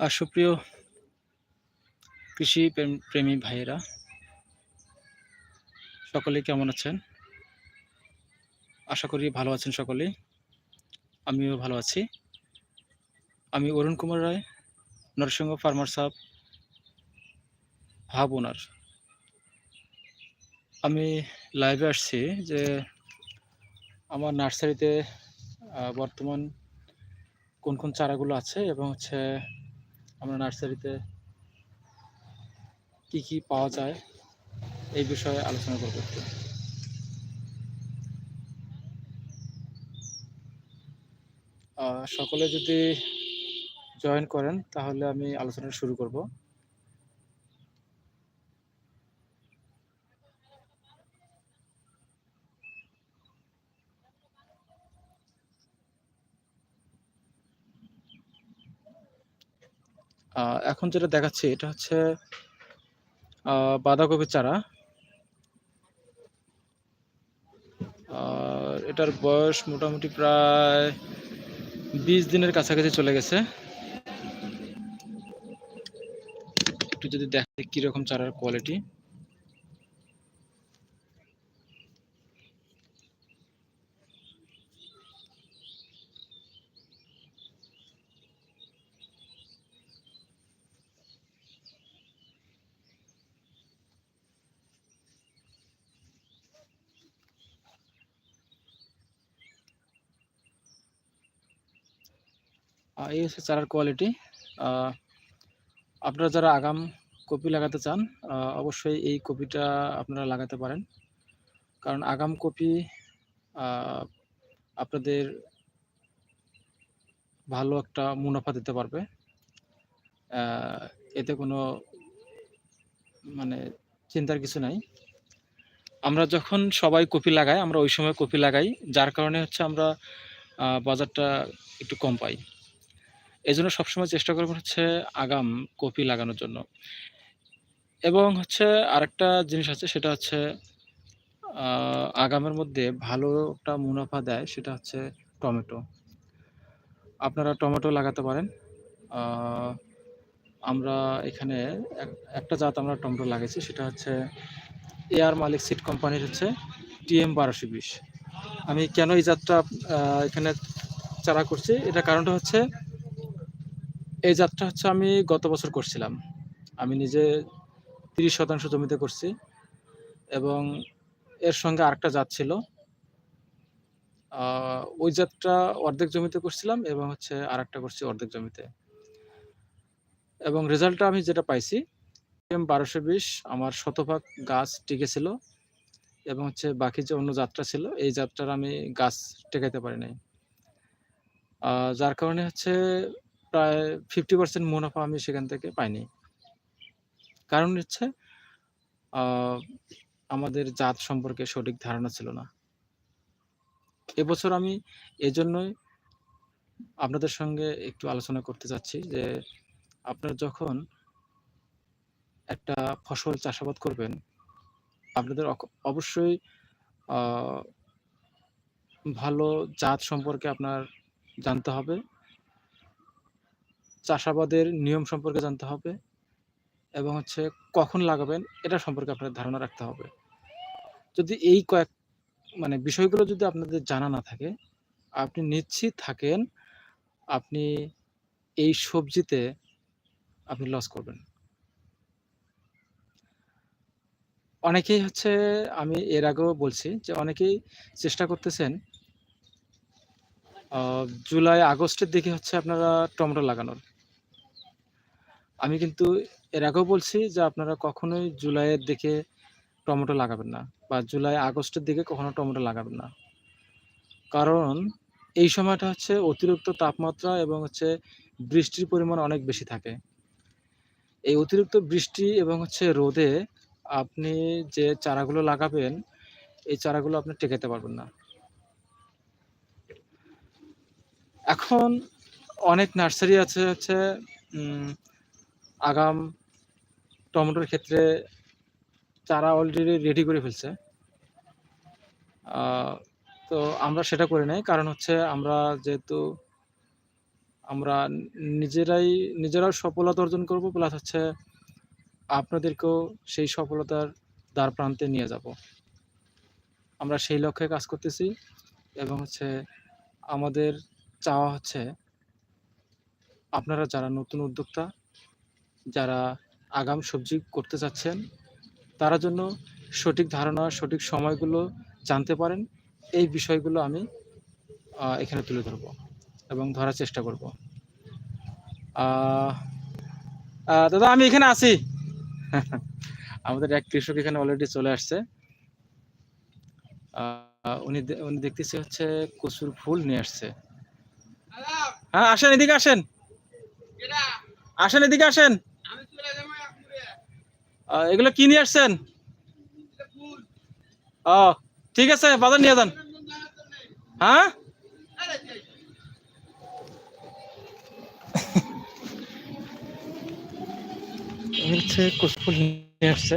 আর সুপ্রিয় কৃষি প্রেম ভাইয়েরা, সকলেই কেমন আছেন? আশা করি ভালো আছেন সকলেই আমিও ভালো আছি। আমি Arun Kumar Roy, Narasingha farmer sub hub owner. আমি লাইভে আসছি যে আমার নার্সারিতে বর্তমান কোন কোন চারাগুলো আছে এবং হচ্ছে আমরা নার্সারিতে কি কি পাওয়া যায় এই বিষয়ে আলোচনা করব একটু। সকলে যদি জয়েন করেন, তাহলে আমি আলোচনা শুরু করব। এখন যেটা দেখাচ্ছি, এটা হচ্ছে বাঁধাকপি বাঁধাকপির চারা। আর এটার বয়স মোটামুটি প্রায় বিশ দিনের কাছাকাছি চলে গেছে। একটু যদি দেখে কীরকম চারার কোয়ালিটি এই হচ্ছে চারার কোয়ালিটি আপনারা যারা আগাম কপি লাগাতে চান অবশ্যই এই কপিটা আপনারা লাগাতে পারেন। কারণ আগাম কপি আপনাদের ভালো একটা মুনাফা দিতে পারবে। এতে কোনো মানে চিন্তার কিছু নাই। আমরা যখন সবাই কপি লাগাই, আমরা ওই সময় কপি লাগাই, যার কারণে হচ্ছে আমরা বাজারটা একটু কম পাই। এই জন্য সবসময় চেষ্টা করব হচ্ছে আগাম কপি লাগানোর জন্য। এবং হচ্ছে আরেকটা জিনিস আছে, সেটা হচ্ছে আগামের মধ্যে ভালো একটা মুনাফা দেয় সেটা হচ্ছে টমেটো। আপনারা টমেটো লাগাতে পারেন। আমরা এখানে এক- একটা জাত আমরা টমেটো লাগাইছি সেটা হচ্ছে এয়ার মালিক সিট কোম্পানির হচ্ছে টিএম বারোশো বিশ। আমি কেন এই জাতটা এখানে চারা করছি? এটা কারণটা হচ্ছে এই যাত্রা হচ্ছে আমি গত বছর করছিলাম। আমি নিজে তিরিশ শতাংশ জমিতে করছি এবং এর সঙ্গে আরেকটা জাত ছিল। ওই জাতটা অর্ধেক জমিতে করছিলাম এবং হচ্ছে আরেকটা করছি অর্ধেক জমিতে। এবং রেজাল্টটা আমি যেটা পাইছি বারোশো বিশ আমার শতভাগ গাছ টিকেছিল এবং হচ্ছে বাকি যে অন্য যাত্রা ছিল, এই যাত্রার আমি গাছ টেকাইতে পারি নাই। যার কারণে হচ্ছে প্রায় ফিফটি পার্সেন্ট মুনাফা আমি সেখান থেকে পাইনি। কারণ হচ্ছে আমাদের জাত সম্পর্কে সঠিক ধারণা ছিল না। এবছর আমি এজন্যই আপনাদের সঙ্গে একটু আলোচনা করতে চাচ্ছি যে, আপনারা যখন একটা ফসল চাষাবাদ করবেন, আপনাদের অবশ্যই ভালো জাত সম্পর্কে আপনার জানতে হবে। চাষাবাদের নিয়ম সম্পর্কে জানতে হবে এবং হচ্ছে কখন লাগাবেন এটা সম্পর্কে আপনার ধারণা রাখতে হবে। যদি এই কয়েক মানে বিষয়গুলো যদি আপনাদের জানা না থাকে, আপনি নিশ্চিত থাকেন আপনি এই সবজিতে আপনি লস করবেন। অনেকেই হচ্ছে আমি এর আগেও বলছি যে অনেকেই চেষ্টা করতেছেন জুলাই, আগস্টের দিকে হচ্ছে আপনারা টমেটো লাগানোর। আমি কিন্তু এর আগেও বলছি যে আপনারা কখনোই জুলাইয়ের দিকে টমেটো লাগাবেন না বা জুলাই, আগস্টের দিকে কখনো টমেটো লাগাবেন না। কারণ এই সময়টা হচ্ছে অতিরিক্ত তাপমাত্রা এবং হচ্ছে বৃষ্টির পরিমাণ অনেক বেশি থাকে। এই অতিরিক্ত বৃষ্টি এবং হচ্ছে রোদে আপনি যে চারাগুলো লাগাবেন, এই চারাগুলো আপনি টেকাতে পারবেন না। এখন অনেক নার্সারি আছে হচ্ছে আগাম টমেটোর ক্ষেত্রে চারা অলরেডি রেডি করে ফেলছে। তো আমরা সেটা করে নাই। কারণ হচ্ছে আমরা যেহেতু আমরা নিজেরাই, নিজেরাও সফলতা অর্জন করব প্লাস হচ্ছে আপনাদেরকেও সেই সফলতার দ্বার প্রান্তে নিয়ে যাব। আমরা সেই লক্ষ্যে কাজ করতেছি এবং হচ্ছে আমাদের চাওয়া হচ্ছে আপনারা যারা নতুন উদ্যোক্তা যারা আগাম সবজি করতে চাচ্ছেন, তারা জন্য সঠিক ধারণা, সঠিক সময়গুলো জানতে পারেন। এই বিষয়গুলো আমি এখানে তুলে ধরব এবং ধরার চেষ্টা করব। দাদা, আমি এখানে আছি। আমাদের এক কৃষক এখানে অলরেডি চলে আসছে। উনি উনি দেখতেছি হচ্ছে কচুর ফুল নিয়ে আসছে। হ্যাঁ আসেন, এদিকে আসেন। আসেন, এদিকে আসেন। এগুলো কি নিয়ে আসছেন? ও ঠিক আছে বাজার নিয়ে যান। হ্যাঁ? হচ্ছে কচুর নিয়ে আসছে।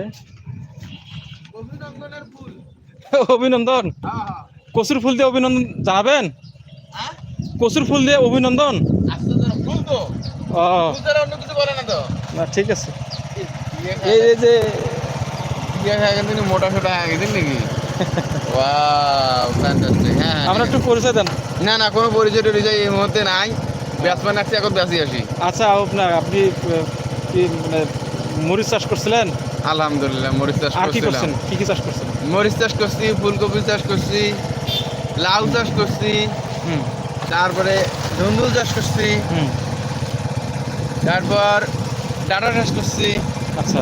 অভিনন্দন? কচুর ফুল দিয়ে অভিনন্দন জানাবেন? কচুর ফুল দিয়ে অভিনন্দন? না ঠিক আছে। এই এই যে মোটা সোটা হয়ে গেছেন নাকি. হ্যাঁ, হ্যাঁ, আমরা একটু পরিচয় দেন। না না কোনো পরিচয় টরিচয় এই মুহূর্তে নাই। ব্যাটসম্যান আসছে এখন ব্যাসি আসি। আচ্ছা আপনার আপনি কি মানে মরিচ চাষ করছিলেন? আলহামদুলিল্লাহ মরিচ চাষ আর কি করছেন? কি কি চাষ করছেন? মরিচ চাষ করছি ফুলকপি চাষ করছি লাউ চাষ করছি হুম। তারপরে ধুন্দুল চাষ করছি হুম। তারপর ডাটা চাষ করছি আচ্ছা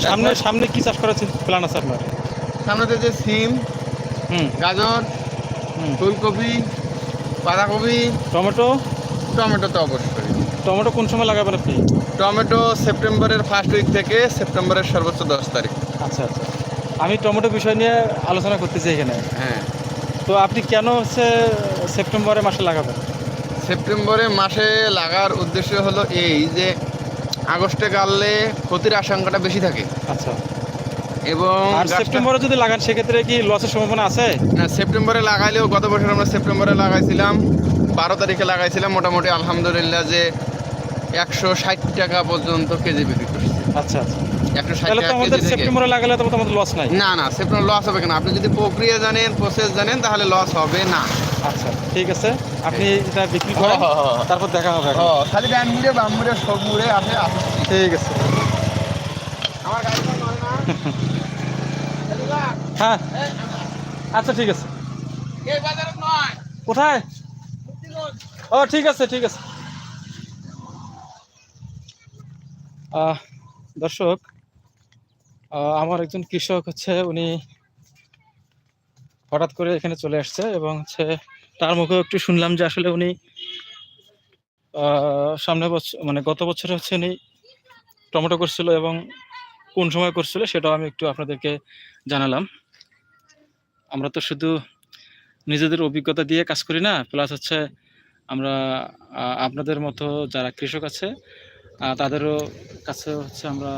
সামনে সামনে কি চাষ করার প্ল্যান আছে আপনার? সামনেতে যে সিম হুম। গাজর ফুলকপি বাঁধাকপি টমেটো? টমেটো তো অবশ্যই। টমেটো কোন সময় লাগাবেন আপনি? টমেটো সেপ্টেম্বরের ফার্স্ট উইক থেকে সেপ্টেম্বরের সর্বোচ্চ দশ তারিখ। আচ্ছা আচ্ছা। আমি টমেটো বিষয় নিয়ে আলোচনা করতে চাই এখানে। হ্যাঁ। তো আপনি কেন হচ্ছে সেপ্টেম্বরে মাসে লাগাবেন? সেপ্টেম্বরে মাসে লাগার উদ্দেশ্য হলো এই যে আগস্টে গাললে ক্ষতির আশঙ্কাটা বেশি থাকে। আচ্ছা। এবং সেপ্টেম্বরে যদি লাগান সেক্ষেত্রে কি লসের সম্ভাবনা আছে? না, সেপ্টেম্বরে লাগাইলেও গত বছর আমরা সেপ্টেম্বরে লাগাইছিলাম বারো তারিখে লাগাইছিলাম মোটামুটি আলহামদুলিল্লাহ যে একশো ষাট টাকা পর্যন্ত কেজি বিক্রি করছি। আচ্ছা আচ্ছা। তাহলে তো টাকা আমাদের কেজি থেকে সেপ্টেম্বরে লাগালে তো আমাদের লস নাই। না না সেপ্টেম্বর লস হবে কেন? আপনি যদি প্রক্রিয়া জানেন প্রসেস জানেন তাহলে লস হবে না। আচ্ছা ঠিক আছে। আপনি এটা বিক্রি করেন তারপর দেখা হবে খালি ডান মুড়ে বাম মুড়ে সব মুড়ে আছে ঠিক আছে। আমার গাড়ি হ্যাঁ। আচ্ছা ঠিক আছে। কোথায়? ও ঠিক আছে ঠিক আছে। দর্শক আমার একজন কৃষক হচ্ছে, উনি হঠাৎ করে এখানে চলে আসছে এবং হচ্ছে তার মুখে একটু শুনলাম যে আসলে উনি সামনে বছর মানে গত বছর হচ্ছে উনি টমেটো করছিল এবং কোন সময় করছিল সেটাও আমি একটু আপনাদেরকে জানালাম। আমরা তো শুধু নিজেদের অভিজ্ঞতা দিয়ে কাজ করি না প্লাস হচ্ছে আমরা আপনাদের মতো যারা কৃষক আছে তাদেরও কাছে হচ্ছে আমরা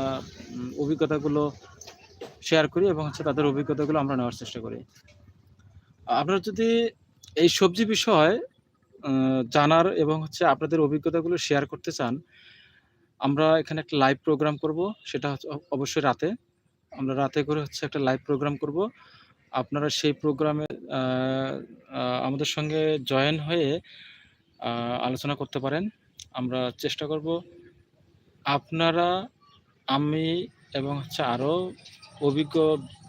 অভিজ্ঞতাগুলো শেয়ার করি এবং হচ্ছে তাদের অভিজ্ঞতাগুলো আমরা নেওয়ার চেষ্টা করি। আপনারা যদি এই সবজি বিষয় জানার এবং হচ্ছে আপনাদের অভিজ্ঞতাগুলো শেয়ার করতে চান, আমরা এখানে একটা লাইভ প্রোগ্রাম করব। সেটা অবশ্যই রাতে। আমরা রাতে করে হচ্ছে একটা লাইভ প্রোগ্রাম করব। আপনারা সেই প্রোগ্রামে আমাদের সঙ্গে জয়েন হয়ে আলোচনা করতে পারেন। আমরা চেষ্টা করব আপনারা আমি এবং হচ্ছে আরও অভিজ্ঞ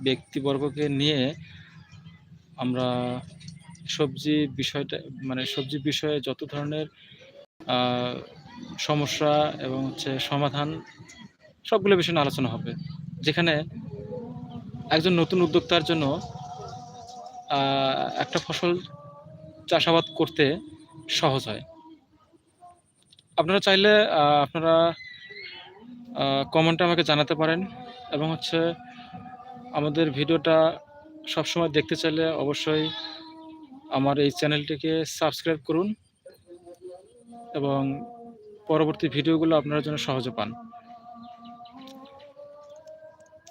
ব্যক্তিবর্গকে নিয়ে আমরা সবজি বিষয়টা মানে সবজি বিষয়ে যত ধরনের সমস্যা এবং হচ্ছে সমাধান, সবগুলো বিষয় নিয়ে আলোচনা হবে। যেখানে একজন নতুন উদ্যোক্তার জন্য একটা ফসল চাষাবাদ করতে সহজ হয়। আপনারা চাইলে আপনারা কমেন্টে আমাকে জানাতে পারেন এবং হচ্ছে আমাদের ভিডিওটা সবসময় দেখতে চাইলে অবশ্যই আমার এই চ্যানেলটিকে সাবস্ক্রাইব করুন এবং পরবর্তী ভিডিওগুলো আপনারা যেন সহজে পান।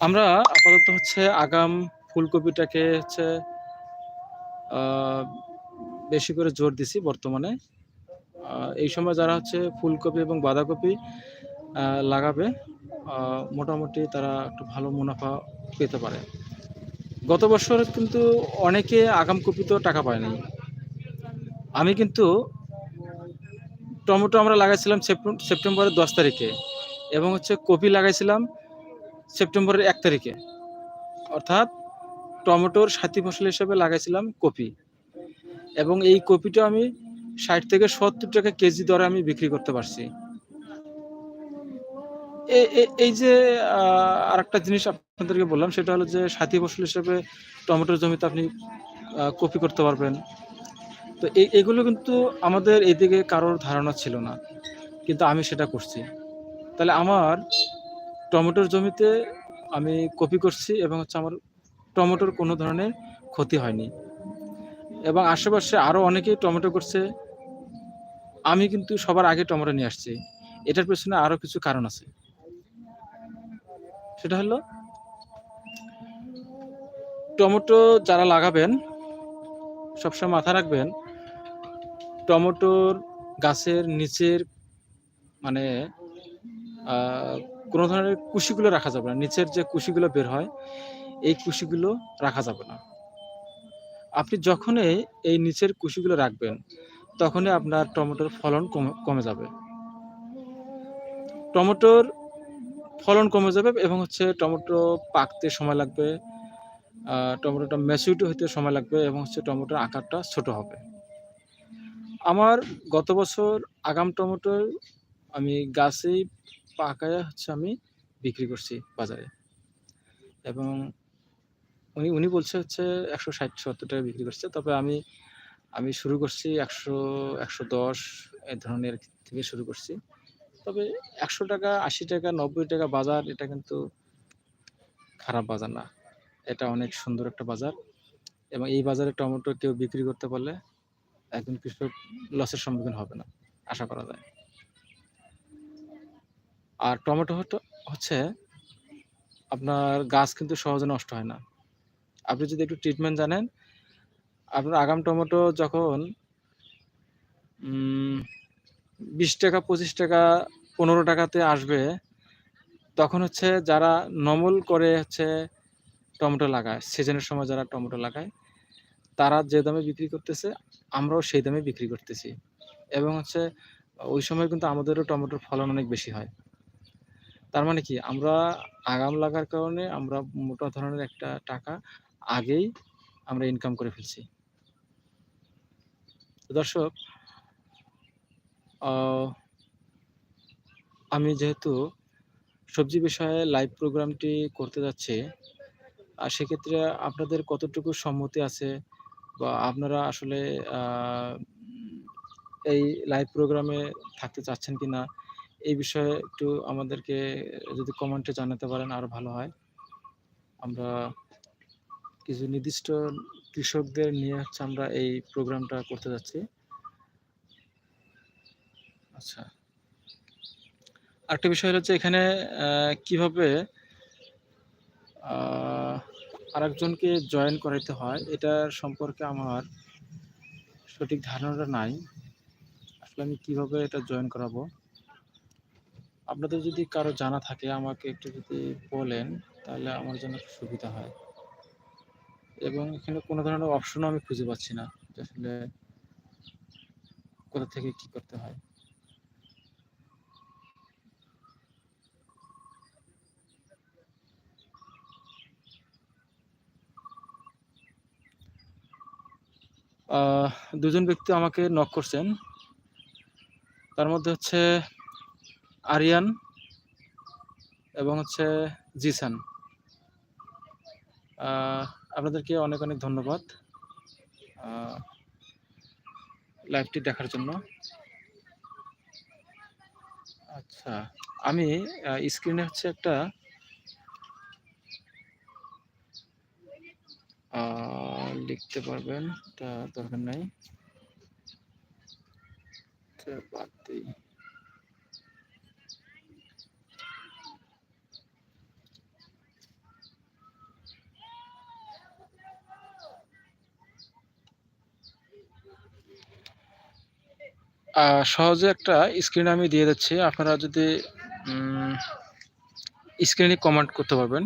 আমরা আপাতত হচ্ছে আগাম ফুলকপিটাকে হচ্ছে বেশি করে জোর দিছি বর্তমানে। এই সময় যারা হচ্ছে ফুলকপি এবং বাঁধাকপি লাগাবে মোটামুটি তারা একটু ভালো মুনাফা পেতে পারে। গত বছর কিন্তু অনেকে আগাম কপিতেও টাকা পায়নি। আমি কিন্তু টমেটো আমরা লাগাইছিলাম সেপ্টেম- সেপ্টেম্বরের দশ তারিখে এবং হচ্ছে কপি লাগাইছিলাম সেপ্টেম্বরের এক তারিখে। অর্থাৎ টমেটোর সাথী ফসল হিসেবে লাগাইছিলাম কপি। এবং এই কপিটা আমি ষাট থেকে সত্তর টাকা কেজি দরে আমি বিক্রি করতে পারছি। এই যে আর একটা জিনিস আপনাদেরকে বললাম, সেটা হলো যে সাথী ফসল হিসেবে টমেটোর জমিতে আপনি কপি করতে পারবেন। তো এই এগুলো কিন্তু আমাদের এদিকে কারোর ধারণা ছিল না, কিন্তু আমি সেটা করছি। তাহলে আমার টমেটোর জমিতে আমি কপি করছি এবং হচ্ছে আমার টমেটোর কোনো ধরনের ক্ষতি হয়নি। এবং আশেপাশে আরও অনেকেই টমেটো করছে। আমি কিন্তু সবার আগে টমেটো নিয়ে আসছি। এটার পেছনে আরও কিছু কারণ আছে। সেটা হলো, টমেটো যারা লাগাবেন, সবসময় মাথা রাখবেন, টমেটোর গাছের নিচের মানে কোনো ধরনের কুশিগুলো রাখা যাবে না, নিচের যে কুশিগুলো বের হয়, এই কুশিগুলো রাখা যাবে না। আপনি যখনই এই নিচের কুশিগুলো রাখবেন, তখনই আপনার টমেটোর ফলন কমে কমে যাবে। টমেটোর ফলন কমে যাবে এবং হচ্ছে টমেটো পাকতে সময় লাগবে টমেটোটা ম্যাচিউরিটি হতে সময় লাগবে এবং হচ্ছে টমেটোর আকারটা ছোট হবে। আমার গত বছর আগাম টমেটো আমি গাছেই পাকায় হচ্ছে আমি বিক্রি করছি বাজারে। এবং উনি উনি বলছে হচ্ছে একশো ষাট, সত্তর টাকা বিক্রি করছে। তবে আমি আমি শুরু করছি একশো একশো দশ এই ধরনের থেকে শুরু করছি। তবে একশো টাকা, আশি টাকা, নব্বই টাকা বাজার, এটা কিন্তু খারাপ বাজার না। এটা অনেক সুন্দর একটা বাজার এবং এই বাজারে টমেটো কেউ বিক্রি করতে পারলে একজন কৃষক লসের সম্মুখীন হবে না, আশা করা যায়। আর টমেটো হচ্ছে আপনার গাছ কিন্তু সহজে নষ্ট হয় না। আপনি যদি একটু ট্রিটমেন্ট জানেন, আপনার আগাম টমেটো যখন বিশ টাকা, পঁচিশ টাকা, পনেরো টাকাতে আসবে। তখন হচ্ছে যারা নমল করে হচ্ছে টমেটো লাগায়, সিজনের সময় যারা টমেটো লাগায়, তারা যে দামে বিক্রি করতেছে, আমরাও সেই দামে বিক্রি করতেছি। এবং হচ্ছে ওই সময় কিন্তু আমাদেরও টমেটোর ফলন অনেক বেশি হয়। তার মানে কি, আমরা আগাম লাগার কারণে আমরা মোটা ধরনের একটা টাকা আগেই আমরা ইনকাম করে ফেলছি। দর্শক আমি যেহেতু সবজি বিষয়ে লাইভ প্রোগ্রামটি করতে যাচ্ছি, আর সেক্ষেত্রে আপনাদের কতটুকু সম্মতি আছে বা আপনারা আসলে এই লাইভ প্রোগ্রামে থাকতে চাচ্ছেন কি না এই বিষয়ে একটু আমাদেরকে যদি কমেন্টে জানাতে পারেন, আরও ভালো হয়। আমরা কিছু নির্দিষ্ট কৃষকদের নিয়ে হচ্ছে আমরা এই প্রোগ্রামটা করতে যাচ্ছি। আচ্ছা। আরেকটা বিষয় হচ্ছে এখানে কীভাবে আরেকজনকে জয়েন করাইতে হয় এটার সম্পর্কে আমার সঠিক ধারণাটা নাই। আসলে আমি কীভাবে এটা জয়েন করাবো? আপনাদের যদি কারও জানা থাকে, আমাকে একটু যদি বলেন, তাহলে আমার জন্য সুবিধা হয়। এবং এখানে কোনো ধরনের অপশনও আমি খুঁজে পাচ্ছি না আসলে কোথা থেকে কি করতে হয়। দুজন ব্যক্তি আমাকে নক করছেন। তার মধ্যে হচ্ছে আরিয়ান এবং হচ্ছে জিসান। আপনাদেরকে অনেক অনেক ধন্যবাদ লাইভটি দেখার জন্য। আচ্ছা আমি স্ক্রিনে হচ্ছে একটা লিখতে পারবেন এটা দরকার নাই। বাদ দিই। সহজে একটা স্ক্রিন আমি দিয়ে দিচ্ছি। আপনারা যদি স্ক্রিনে কমেন্ট করতে পারবেন।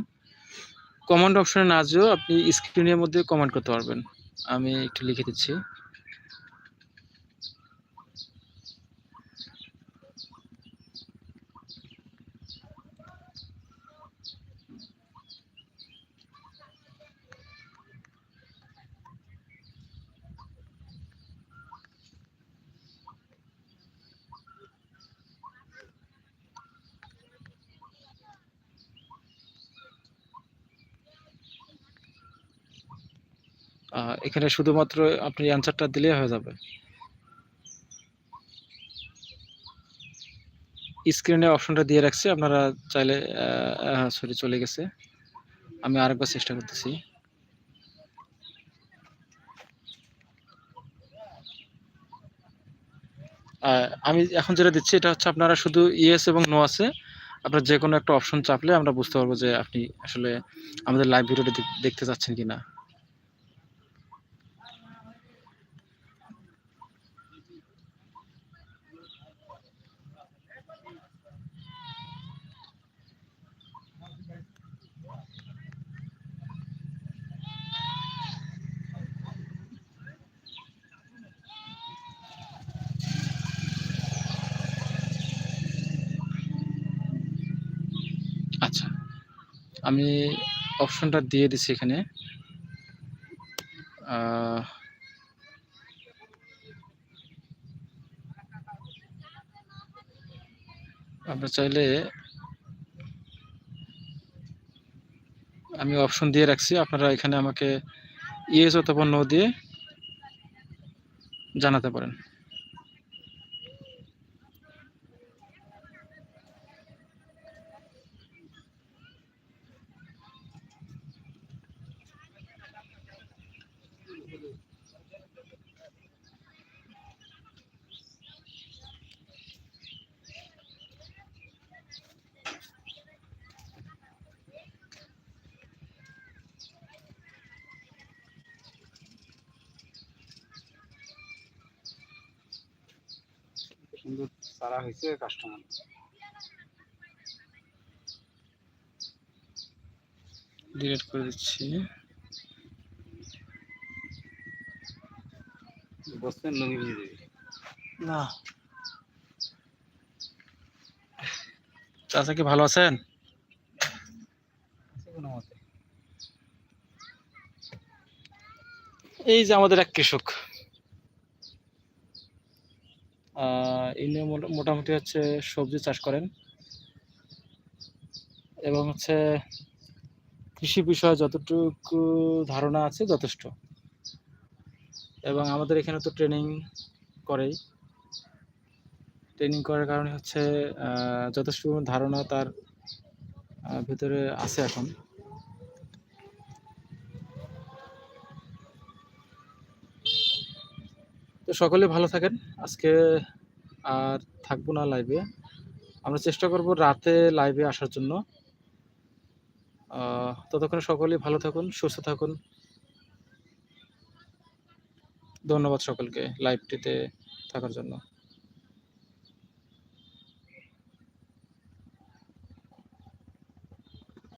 কমেন্ট অপশনে না যেও আপনি স্ক্রিনের মধ্যে কমান্ড করতে পারবেন। আমি একটু লিখে দিচ্ছি। এখানে শুধুমাত্র আপনি অ্যান্সারটা দিলেই হয়ে যাবে। স্ক্রিনে অপশনটা দিয়ে রাখছি, আপনারা চাইলে সরি চলে গেছে। আমি আরেকবার চেষ্টা করতেছি। আমি এখন যেটা দিচ্ছি, এটা হচ্ছে আপনারা শুধু ইয়েস এবং নো আছে। আপনার যে কোনো একটা অপশন চাপলে আমরা বুঝতে পারব যে আপনি আসলে আমাদের লাইভ ভিডিওটা দেখতে চাচ্ছেন কিনা। আচ্ছা। আমি অপশনটা দিয়ে দিছি এখানে। আপনার চাইলে আমি অপশন দিয়ে রাখছি। আপনারা এখানে আমাকে ইয়েস অথবা নো দিয়ে জানাতে পারেন। সুন্দর সারা হয়েছে কাস্টমার ডিলিট করে দিচ্ছি। বসছেন লুঙ্গি ভিজে না। চাচা কি ভালো আছেন? এই যে আমাদের এক কৃষক। মোটামুটি হচ্ছে সবজি চাষ করেন। এবং হচ্ছে কৃষি বিষয়ে যতটুকু ধারণা আছে যথেষ্ট। এবং আমাদের এখানে তো ট্রেনিং করেই। ট্রেনিং করার কারণে হচ্ছে যথেষ্ট ধারণা তার ভিতরে আছে এখন। তো সকলে ভালো থাকেন। আজকে আর থাকব না লাইভে আমরা চেষ্টা করব রাতে লাইভে আসার জন্য। ততক্ষণে সকলেই ভালো থাকুন, সুস্থ থাকুন। ধন্যবাদ সকলকে লাইভটিতে থাকার জন্য।